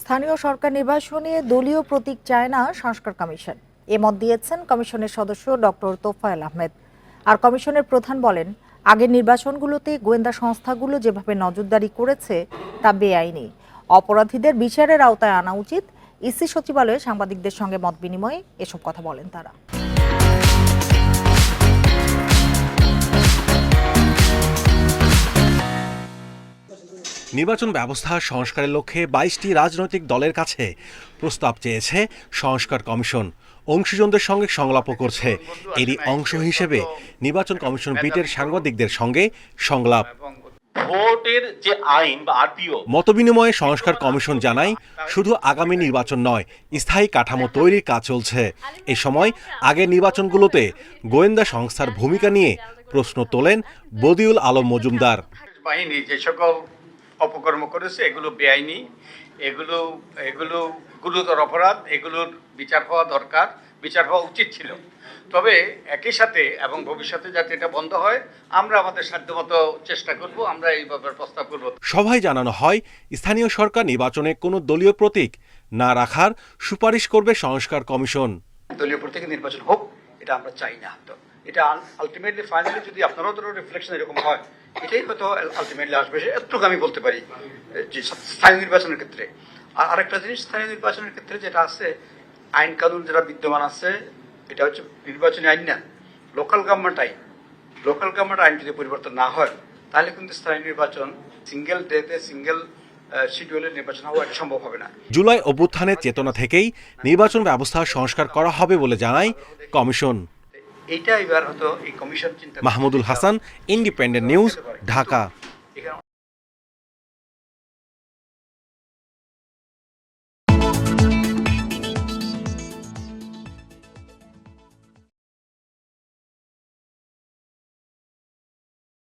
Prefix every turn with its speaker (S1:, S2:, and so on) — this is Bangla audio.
S1: স্থানীয় সরকার নির্বাচনে দলীয় প্রতীক চায় না সংস্কার কমিশন। এ মত দিয়েছেন কমিশনের সদস্য ডক্টর তোফায়েল আহমেদ। আর কমিশনের প্রধান বলেন, আগের নির্বাচনগুলোতে গোয়েন্দা সংস্থাগুলো যেভাবে নজরদারি করেছে, তা বেআইনি। অপরাধীদের বিচারের আওতায় আনা উচিত। ইসি সচিবালয়ে সাংবাদিকদের সঙ্গে মত বিনিময়ে এসব কথা বলেন তারা।
S2: নির্বাচন ব্যবস্থা সংস্কারের লক্ষ্যে বাইশটি রাজনৈতিক দলের কাছে প্রস্তাব চেয়েছে সংস্কার কমিশন। অংশীজনদের সঙ্গে সংলাপও করছে। এরই অংশ হিসেবে নির্বাচন কমিশন বিটের সাংবাদিকদের সঙ্গে সংলাপ।
S3: ভোটের যে আইন বা আরপিও
S2: মতবিনিময়ে সংস্কার কমিশন জানায় শুধু আগামী নির্বাচন নয় স্থায়ী কাঠামো তৈরির কাজ চলছে। এ সময় আগের নির্বাচনগুলোতে গোয়েন্দা সংস্থার ভূমিকা নিয়ে প্রশ্ন তোলেন বদিউল আলম মজুমদার।
S4: বাহিনী যে সকল অপকর্ম করেছে এগুলো বেআইনি এগুলো এগুলো গুরুতর অপরাধ এগুলোর বিচার হওয়া দরকার বিচার হওয়া উচিত ছিল। তবে একই সাথে এবং ভবিষ্যতে যাতে এটা বন্ধ হয় আমরা আমাদের সাধ্যমতো চেষ্টা করব আমরা এই ব্যাপারে প্রস্তাব করব।
S2: সভায় জানানো হয় স্থানীয় সরকার নির্বাচনে কোনো দলীয় প্রতীক না রাখার সুপারিশ করবে সংস্কার কমিশন।
S4: দলীয় প্রতীক নির্বাচন হোক এটা আমরা চাই না। এটা আলটিমেটলি ফাইনালি যদি আপনারও তো রিফ্লেকশন এরকম হয়, এটাই হয়তো আলটিমেটলি আসবে এতটুকু আমি বলতে পারি যে স্থানীয় নির্বাচনের ক্ষেত্রে। আর আরেকটা জিনিস স্থানীয় নির্বাচনের ক্ষেত্রে যেটা আছে, আইন কানুন যেটা বিদ্যমান আছে, এটা হচ্ছে নির্বাচনী আইন না লোকাল গভর্নমেন্ট আইন। লোকাল গভর্নমেন্ট আইন যদি পরিবর্তন না হয়, তাহলে কিন্তু স্থানীয় নির্বাচন সিঙ্গেল ডেতে সিঙ্গেল
S2: জুলাই অভ্যুত্থানের চেতনা থেকেই নির্বাচন ব্যবস্থা সংস্কার করা হবে বলে জানায় কমিশন।
S4: এইটা এবার হয়তো এই কমিশন চিন্তা
S2: মাহমুদুল হাসান ইন্ডিপেন্ডেন্ট নিউজ ঢাকা।